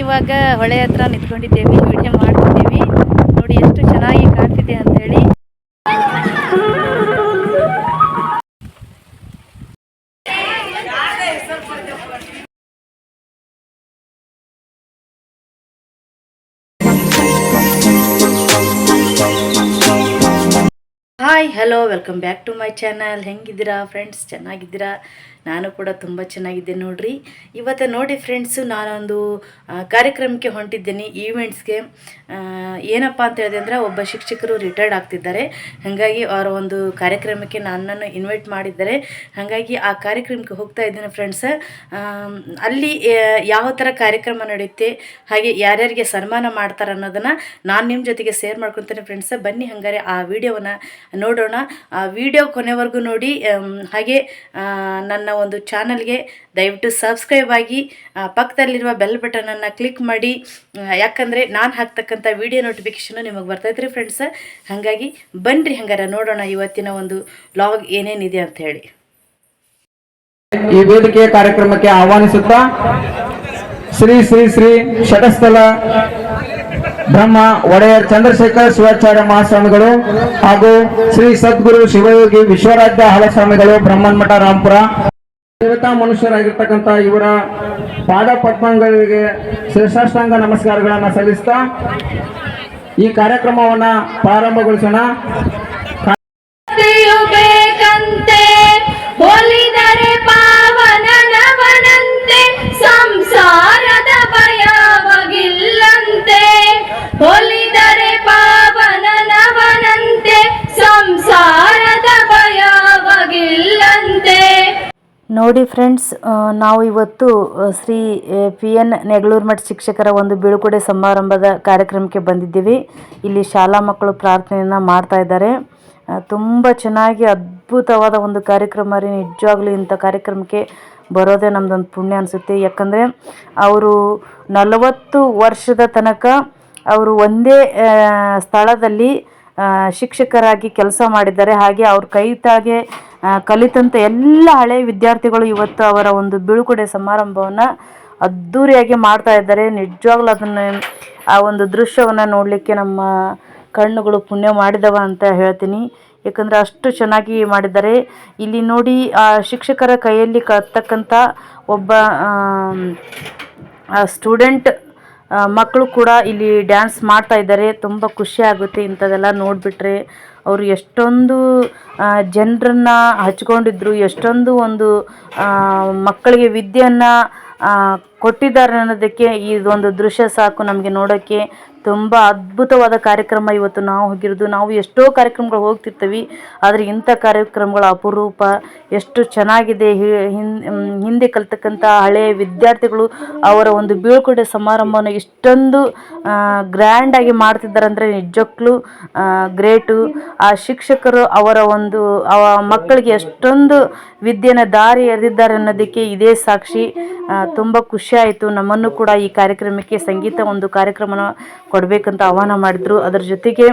ಇವಾಗ ಹೊಳೆ ಹತ್ರ ನಿಂತ್ಕೊಂಡಿದ್ದೇವೆ ವಿಡಿಯೋ ಮಾಡ್ತಿದ್ದೀವಿ. ನೋಡಿ ಎಷ್ಟು ಚೆನ್ನಾಗಿ ಕಾಣ್ತಿದೆ ಅಂತೇಳಿ. Hi, hello welcome back to my channel ಹೆಂಗಿದ್ದೀರಾ? Friends ಚೆನ್ನಾಗಿದ್ದೀರಾ? ನಾನು ಕೂಡ ತುಂಬ ಚೆನ್ನಾಗಿದ್ದೆ ನೋಡ್ರಿ. ಇವತ್ತು ನೋಡಿ ಫ್ರೆಂಡ್ಸು ನಾನೊಂದು ಕಾರ್ಯಕ್ರಮಕ್ಕೆ ಹೊಂಟಿದ್ದೀನಿ ಈವೆಂಟ್ಸ್ಗೆ ಏನಪ್ಪ ಅಂತ ಹೇಳಿದೆ ಅಂದರೆ ಒಬ್ಬ ಶಿಕ್ಷಕರು ರಿಟೈರ್ಡ್ ಆಗ್ತಿದ್ದಾರೆ. ಹಾಗಾಗಿ ಅವರ ಒಂದು ಕಾರ್ಯಕ್ರಮಕ್ಕೆ ನನ್ನನ್ನು ಇನ್ವೈಟ್ ಮಾಡಿದ್ದಾರೆ. ಹಾಗಾಗಿ ಆ ಕಾರ್ಯಕ್ರಮಕ್ಕೆ ಹೋಗ್ತಾ ಇದ್ದೇನೆ ಫ್ರೆಂಡ್ಸ್ ಅಲ್ಲಿ ಯಾವ ಥರ ಕಾರ್ಯಕ್ರಮ ನಡೆಯುತ್ತೆ, ಹಾಗೆ ಯಾರ್ಯಾರಿಗೆ ಸನ್ಮಾನ ಮಾಡ್ತಾರೆ ಅನ್ನೋದನ್ನು ನಾನು ನಿಮ್ಮ ಜೊತೆಗೆ ಶೇರ್ ಮಾಡ್ಕೊತೇನೆ ಫ್ರೆಂಡ್ಸ್ ಬನ್ನಿ ಹಾಗಾದ್ರೆ ಆ ವಿಡಿಯೋವನ್ನು ನೋಡೋಣ. ವಿಡಿಯೋ ಕೊನೆವರೆಗೂ ನೋಡಿ. ಹಾಗೆ ನನ್ನ ಒಂದು ಚಾನಲ್ಗೆ ದಯವಿಟ್ಟು ಸಬ್ಸ್ಕ್ರೈಬ್ ಆಗಿ ಪಕ್ಕದಲ್ಲಿರುವ ಬೆಲ್ ಬಟನನ್ನು ಕ್ಲಿಕ್ ಮಾಡಿ. ಯಾಕಂದರೆ ನಾನು ಹಾಕ್ತಕ್ಕಂಥ ವಿಡಿಯೋ ನೋಟಿಫಿಕೇಷನು ನಿಮಗೆ ಬರ್ತೈತೆ ರೀ ಫ್ರೆಂಡ್ಸ್ ಹಾಗಾಗಿ ಬನ್ನಿರಿ ಹಂಗಾರೆ ನೋಡೋಣ ಇವತ್ತಿನ ಒಂದು ಲಾಗ್ ಏನೇನಿದೆ ಅಂತ ಹೇಳಿ. ಈ ವೇದಿಕೆಯ ಕಾರ್ಯಕ್ರಮಕ್ಕೆ ಆಹ್ವಾನಿಸುತ್ತಾ ಶ್ರೀ ಶ್ರೀ ಶ್ರೀ ಷಟಸ್ಥಲ ಬ್ರಹ್ಮ, ಒಡೆಯರ್ ಚಂದ್ರಶೇಖರ್ ಶಿವಾಚಾರ್ಯ ಮಹಾಸ್ವಾಮಿಗಳು ಹಾಗೂ ಶ್ರೀ ಸದ್ಗುರು ಶಿವಯೋಗಿ ವಿಶ್ವರಾಜ್ಯ ಹಳಸ್ವಾಮಿಗಳು ಬ್ರಹ್ಮನ್ಮಠ ರಾಂಪುರ ದೇವತಾ ಮನುಷ್ಯರಾಗಿರ್ತಕ್ಕಂಥ ಇವರ ಪಾದ ಪದ್ಮಗಳಿಗೆ ಶ್ರೇಷ್ಠಾಂಗ ನಮಸ್ಕಾರಗಳನ್ನು ಸಲ್ಲಿಸ್ತಾ ಈ ಕಾರ್ಯಕ್ರಮವನ್ನ ಪ್ರಾರಂಭಗೊಳಿಸೋಣ. ನೋಡಿ ಫ್ರೆಂಡ್ಸ್ ನಾವು ಇವತ್ತು ಶ್ರೀ ಪಿ ಎನ್ ನೆಗಳೂರು ಮಠ ಶಿಕ್ಷಕರ ಒಂದು ಬೀಳ್ಕೊಡೆ ಸಮಾರಂಭದ ಕಾರ್ಯಕ್ರಮಕ್ಕೆ ಬಂದಿದ್ದೀವಿ. ಇಲ್ಲಿ ಶಾಲಾ ಮಕ್ಕಳು ಪ್ರಾರ್ಥನೆಯನ್ನು ಮಾಡ್ತಾ ಇದ್ದಾರೆ. ತುಂಬ ಚೆನ್ನಾಗಿ ಅದ್ಭುತವಾದ ಒಂದು ಕಾರ್ಯಕ್ರಮ ರೀ. ನಿಜವಾಗ್ಲೂ ಇಂಥ ಕಾರ್ಯಕ್ರಮಕ್ಕೆ ಬರೋದೇ ನಮ್ದೊಂದು ಪುಣ್ಯ ಅನಿಸುತ್ತೆ. ಯಾಕಂದರೆ, ಅವರು ನಲವತ್ತು ವರ್ಷದ ತನಕ ಅವರು ಒಂದೇ ಸ್ಥಳದಲ್ಲಿ ಶಿಕ್ಷಕರಾಗಿ ಕೆಲಸ ಮಾಡಿದ್ದಾರೆ. ಹಾಗೆ ಅವ್ರ ಕೈ ತಾಗೆ ಕಲಿತಂಥ ಎಲ್ಲ ಹಳೆಯ ವಿದ್ಯಾರ್ಥಿಗಳು ಇವತ್ತು ಅವರ ಒಂದು ಬೀಳ್ಕೊಡೆ ಸಮಾರಂಭವನ್ನು ಅದ್ದೂರಿಯಾಗಿ ಮಾಡ್ತಾ ಇದ್ದಾರೆ. ನಿಜವಾಗ್ಲೂ ಅದನ್ನು, ಆ ಒಂದು ದೃಶ್ಯವನ್ನು ನೋಡಲಿಕ್ಕೆ ನಮ್ಮ ಕಣ್ಣುಗಳು ಪುಣ್ಯ ಮಾಡಿದವ ಅಂತ ಹೇಳ್ತೀನಿ. ಯಾಕಂದರೆ ಅಷ್ಟು ಚೆನ್ನಾಗಿ ಮಾಡಿದ್ದಾರೆ. ಇಲ್ಲಿ ನೋಡಿ, ಆ ಶಿಕ್ಷಕರ ಕೈಯಲ್ಲಿ ಕತ್ತಕ್ಕಂಥ ಒಬ್ಬ ಸ್ಟೂಡೆಂಟ್ ಮಕ್ಕಳು ಕೂಡ ಇಲ್ಲಿ ಡ್ಯಾನ್ಸ್ ಮಾಡ್ತಾ ಇದ್ದಾರೆ. ತುಂಬ ಖುಷಿ ಆಗುತ್ತೆ ಇಂಥದ್ದೆಲ್ಲ ನೋಡಿಬಿಟ್ರೆ. ಅವರು ಎಷ್ಟೊಂದು ಜನರನ್ನು ಹಚ್ಕೊಂಡಿದ್ರು, ಎಷ್ಟೊಂದು ಒಂದು ಮಕ್ಕಳಿಗೆ ವಿದ್ಯೆಯನ್ನು ಕೊಟ್ಟಿದ್ದಾರೆ ಅನ್ನೋದಕ್ಕೆ ಇದೊಂದು ದೃಶ್ಯ ಸಾಕು ನಮಗೆ ನೋಡೋಕ್ಕೆ ತುಂಬ ಅದ್ಭುತವಾದ ಕಾರ್ಯಕ್ರಮ ಇವತ್ತು ನಾವು ಹೋಗಿರೋದು. ನಾವು ಎಷ್ಟೋ ಕಾರ್ಯಕ್ರಮಗಳು ಹೋಗ್ತಿರ್ತೀವಿ, ಆದರೆ ಇಂಥ ಕಾರ್ಯಕ್ರಮಗಳ ಅಪರೂಪ. ಎಷ್ಟು ಚೆನ್ನಾಗಿದೆ ಹಿಂದೆ ಕಲ್ತಕ್ಕಂಥ ಹಳೆಯ ವಿದ್ಯಾರ್ಥಿಗಳು ಅವರ ಒಂದು ಬೀಳ್ಕೊಡೆ ಸಮಾರಂಭವನ್ನು ಇಷ್ಟೊಂದು ಗ್ರ್ಯಾಂಡಾಗಿ ಮಾಡ್ತಿದ್ದಾರೆ ಅಂದರೆ ನಿಜಕ್ಕೂ ಗ್ರೇಟು. ಆ ಶಿಕ್ಷಕರು ಅವರ ಒಂದು ಅವ ಮಕ್ಕಳಿಗೆ ಎಷ್ಟೊಂದು ವಿದ್ಯೆನ ದಾರಿ ಎರೆದಿದ್ದಾರೆ ಅನ್ನೋದಕ್ಕೆ ಇದೇ ಸಾಕ್ಷಿ. ತುಂಬ ಖುಷಿ ಆಯಿತು. ನಮ್ಮನ್ನು ಕೂಡ ಈ ಕಾರ್ಯಕ್ರಮಕ್ಕೆ ಸಂಗೀತ ಒಂದು ಕಾರ್ಯಕ್ರಮನ ಕೊಡಬೇಕಂತ ಆಹ್ವಾನ ಮಾಡಿದರು. ಅದರ ಜೊತೆಗೆ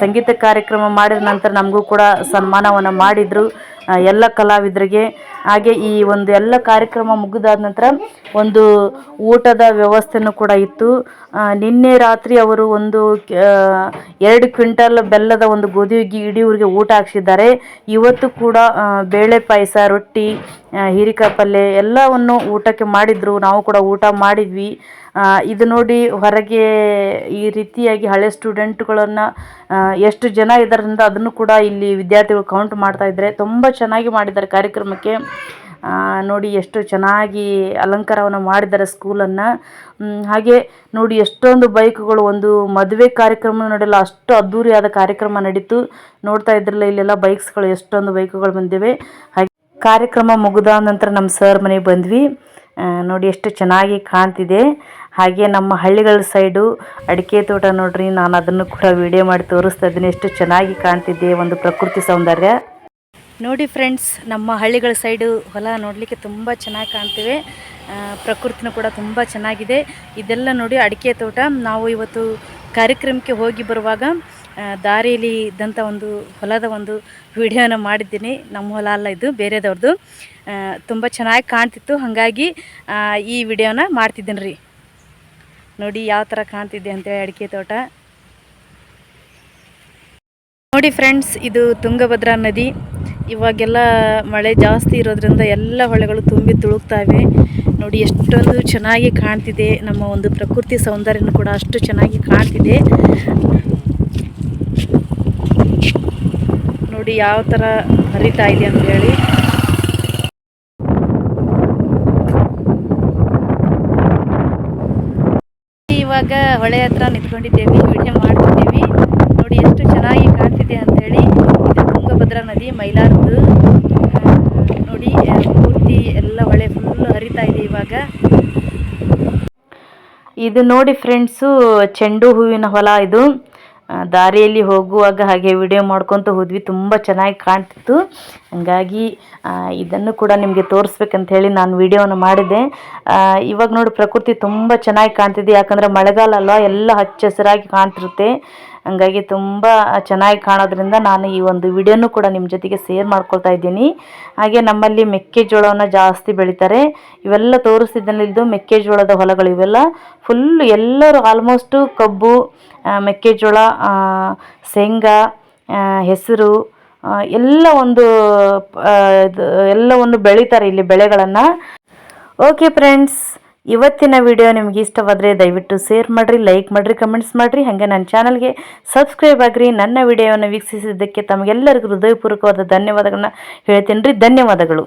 ಸಂಗೀತ ಕಾರ್ಯಕ್ರಮ ಮಾಡಿದ ನಂತರ ನಮಗೂ ಕೂಡ ಸನ್ಮಾನವನ್ನು ಮಾಡಿದರು ಎಲ್ಲ ಕಲಾವಿದರಿಗೆ. ಹಾಗೆ ಈ ಒಂದು ಎಲ್ಲ ಕಾರ್ಯಕ್ರಮ ಮುಗಿದಾದ ನಂತರ ಒಂದು ಊಟದ ವ್ಯವಸ್ಥೆನೂ ಕೂಡ ಇತ್ತು. ನಿನ್ನೆ ರಾತ್ರಿ ಅವರು ಒಂದು ಎರಡು ಕ್ವಿಂಟಲ್ ಬೆಲ್ಲದ ಒಂದು ಗೋಧಿ ಹುಗ್ಗಿ ಇಡೀ ಊರಿಗೆ ಊಟ ಹಾಕ್ಸಿದ್ದಾರೆ. ಇವತ್ತು ಕೂಡ ಬೇಳೆ ಪಾಯಸ, ರೊಟ್ಟಿ ಹೀರಿಕಾಯಿ ಪಲ್ಯ ಎಲ್ಲವನ್ನು ಊಟಕ್ಕೆ ಮಾಡಿದರು. ನಾವು ಕೂಡ ಊಟ ಮಾಡಿದ್ವಿ. ಇದು ನೋಡಿ ಹೊರಗೆ ಈ ರೀತಿಯಾಗಿ ಹಳೆ ಸ್ಟೂಡೆಂಟ್ಗಳನ್ನು ಎಷ್ಟು ಜನ ಇದರಿಂದ ಅದನ್ನು ಕೂಡ ಇಲ್ಲಿ ವಿದ್ಯಾರ್ಥಿಗಳು ಕೌಂಟ್ ಮಾಡ್ತಾ ಇದ್ದಾರೆ ತುಂಬ ಚೆನ್ನಾಗಿ ಮಾಡಿದ್ದಾರೆ ಕಾರ್ಯಕ್ರಮಕ್ಕೆ. ನೋಡಿ ಎಷ್ಟು ಚೆನ್ನಾಗಿ ಅಲಂಕಾರವನ್ನು ಮಾಡಿದ್ದಾರೆ ಸ್ಕೂಲನ್ನು. ಹಾಗೆ ನೋಡಿ ಎಷ್ಟೊಂದು ಬೈಕ್ಗಳು, ಒಂದು ಮದುವೆ ಕಾರ್ಯಕ್ರಮ ನಡೆಯಲ್ಲ ಅಷ್ಟು ಅದ್ಧೂರಿಯಾದ ಕಾರ್ಯಕ್ರಮ ನಡೀತು. ನೋಡ್ತಾ ಇದ್ರಲ್ಲ ಇಲ್ಲೆಲ್ಲ ಬೈಕ್ಸ್ಗಳು, ಎಷ್ಟೊಂದು ಬೈಕ್ಗಳು ಬಂದಿವೆ. ಹಾಗೆ ಕಾರ್ಯಕ್ರಮ ಮುಗಿದ ನಂತರ ನಮ್ಮ ಸರ್ ಮನೆಗೆ ಬಂದ್ವಿ. ನೋಡಿ ಎಷ್ಟು ಚೆನ್ನಾಗಿ ಕಾಣ್ತಿದೆ. ಹಾಗೆ ನಮ್ಮ ಹಳ್ಳಿಗಳ ಸೈಡು ಅಡಿಕೆ ತೋಟ ನೋಡ್ರಿ, ನಾನು ಅದನ್ನು ಕೂಡ ವಿಡಿಯೋ ಮಾಡಿ ತೋರಿಸ್ತಾ ಇದ್ದೀನಿ. ಎಷ್ಟು ಚೆನ್ನಾಗಿ ಕಾಣ್ತಿದೆ ಒಂದು ಪ್ರಕೃತಿ ಸೌಂದರ್ಯ. ನೋಡಿ ಫ್ರೆಂಡ್ಸ್ ನಮ್ಮ ಹಳ್ಳಿಗಳ ಸೈಡು ಹೊಲ ನೋಡಲಿಕ್ಕೆ ತುಂಬ ಚೆನ್ನಾಗಿ ಕಾಣ್ತಿವೆ. ಪ್ರಕೃತಿನೂ ಕೂಡ ತುಂಬ ಚೆನ್ನಾಗಿದೆ. ಇದೆಲ್ಲ ನೋಡಿ ಅಡಿಕೆ ತೋಟ. ನಾವು ಇವತ್ತು ಕಾರ್ಯಕ್ರಮಕ್ಕೆ ಹೋಗಿ ಬರುವಾಗ ದಾರಿಯಲ್ಲಿ ಇದ್ದಂಥ ಒಂದು ಹೊಲದ ಒಂದು ವಿಡಿಯೋನ ಮಾಡಿದ್ದೀನಿ. ನಮ್ಮ ಹೊಲ ಅಲ್ಲ ಇದು ಬೇರೆದವ್ರದ್ದು ತುಂಬ ಚೆನ್ನಾಗಿ ಕಾಣ್ತಿತ್ತು. ಹಾಗಾಗಿ ಈ ವಿಡಿಯೋನ ಮಾಡ್ತಿದ್ದೀನಿ ರೀ. ನೋಡಿ ಯಾವ ಥರ ಕಾಣ್ತಿದೆ ಅಂತೇಳಿ ಅಡಿಕೆ ತೋಟ. ನೋಡಿ ಫ್ರೆಂಡ್ಸ್, ಇದು ತುಂಗಭದ್ರಾ ನದಿ. ಇವಾಗೆಲ್ಲ ಮಳೆ ಜಾಸ್ತಿ ಇರೋದ್ರಿಂದ ಎಲ್ಲ ಹೊಳೆಗಳು ತುಂಬಿ ತುಳುಕ್ತಾವೆ. ನೋಡಿ ಎಷ್ಟೊಂದು ಚೆನ್ನಾಗಿ ಕಾಣ್ತಿದೆ. ನಮ್ಮ ಒಂದು ಪ್ರಕೃತಿ ಸೌಂದರ್ಯನೂ ಕೂಡ ಅಷ್ಟು ಚೆನ್ನಾಗಿ ಕಾಣ್ತಿದೆ. ನೋಡಿ ಯಾವ ಥರ ಹರಿತಾ ಇದೆ ಅಂತ ಹೇಳಿ. ಇವಾಗ ಹೊಳೆ ಹತ್ರ ನಿಂತ್ಕೊಂಡಿದ್ದೇವೆ, ವಿಡಿಯೋ ಮಾಡ್ತಿದ್ದೇವೆ. ನೋಡಿ ಎಷ್ಟು ಚೆನ್ನಾಗಿ ಕಾಣ್ತಿದೆ ಅಂತೇಳಿ ಇದು ತುಂಗಭದ್ರಾ ನದಿ, ಮೈಲಾರದ್ದು. ನೋಡಿ ಪೂರ್ತಿ ಎಲ್ಲ ಹೊಳೆ ಫುಲ್ ಹರಿತಾ ಇದೆ ಇವಾಗ. ಇದು ನೋಡಿ ಫ್ರೆಂಡ್ಸು ಚೆಂಡು ಹೂವಿನ ಹೊಲ ಇದು. ದಾರಿಯಲ್ಲಿ ಹೋಗುವಾಗ ಹಾಗೆ ವಿಡಿಯೋ ಮಾಡ್ಕೊತ ಹೋದ್ವಿ. ತುಂಬ ಚೆನ್ನಾಗಿ ಕಾಣ್ತಿತ್ತು. ಹಂಗಾಗಿ ಇದನ್ನು ಕೂಡ ನಿಮಗೆ ತೋರಿಸ್ಬೇಕಂತ ಹೇಳಿ ನಾನು ವಿಡಿಯೋನ ಮಾಡಿದೆ. ಇವಾಗ ನೋಡಿ ಪ್ರಕೃತಿ ತುಂಬ ಚೆನ್ನಾಗಿ ಕಾಣ್ತಿದೆ. ಯಾಕಂದರೆ ಮಳೆಗಾಲ ಅಲ್ವಾ, ಎಲ್ಲ ಹಚ್ಚ ಹಸಿರಾಗಿ ಕಾಣ್ತಿರುತ್ತೆ. ಹಂಗಾಗಿ ತುಂಬ ಚೆನ್ನಾಗಿ ಕಾಣೋದ್ರಿಂದ ನಾನು ಈ ಒಂದು ವಿಡಿಯೋನು ಕೂಡ ನಿಮ್ಮ ಜೊತೆಗೆ ಸೇರ್ ಮಾಡ್ಕೊಳ್ತಾ ಇದ್ದೀನಿ. ಹಾಗೆ ನಮ್ಮಲ್ಲಿ ಮೆಕ್ಕೆಜೋಳವನ್ನು ಜಾಸ್ತಿ ಬೆಳೀತಾರೆ. ಇವೆಲ್ಲ ತೋರಿಸಿದ್ದಲ್ಲಿದ್ದು ಮೆಕ್ಕೆಜೋಳದ ಹೊಲಗಳು ಇವೆಲ್ಲ. ಫುಲ್ ಎಲ್ಲರೂ ಆಲ್ಮೋಸ್ಟು ಕಬ್ಬು ಮೆಕ್ಕೆಜೋಳ ಶೇಂಗಾ ಹೆಸರು ಎಲ್ಲ ಒಂದು ಎಲ್ಲವನ್ನು ಬೆಳೀತಾರೆ ಇಲ್ಲಿ ಬೆಳೆಗಳನ್ನು. ಓಕೆ ಫ್ರೆಂಡ್ಸ್ ಇವತ್ತಿನ ವಿಡಿಯೋ ನಿಮ್ಗೆ ಇಷ್ಟವಾದರೆ ದಯವಿಟ್ಟು ಶೇರ್ ಮಾಡಿರಿ ಲೈಕ್ ಮಾಡಿರಿ ಕಮೆಂಟ್ಸ್ ಮಾಡಿರಿ. ಹಾಗೆ ನನ್ನ ಚಾನಲ್ಗೆ ಸಬ್ಸ್ಕ್ರೈಬ್ ಆಗಿರಿ. ನನ್ನ ವಿಡಿಯೋವನ್ನು ವೀಕ್ಷಿಸಿದ್ದಕ್ಕೆ ತಮಗೆಲ್ಲರಿಗೂ ಹೃದಯಪೂರ್ವಕವಾದ ಧನ್ಯವಾದಗಳನ್ನ ಹೇಳ್ತೀನಿ ರೀ ಧನ್ಯವಾದಗಳು.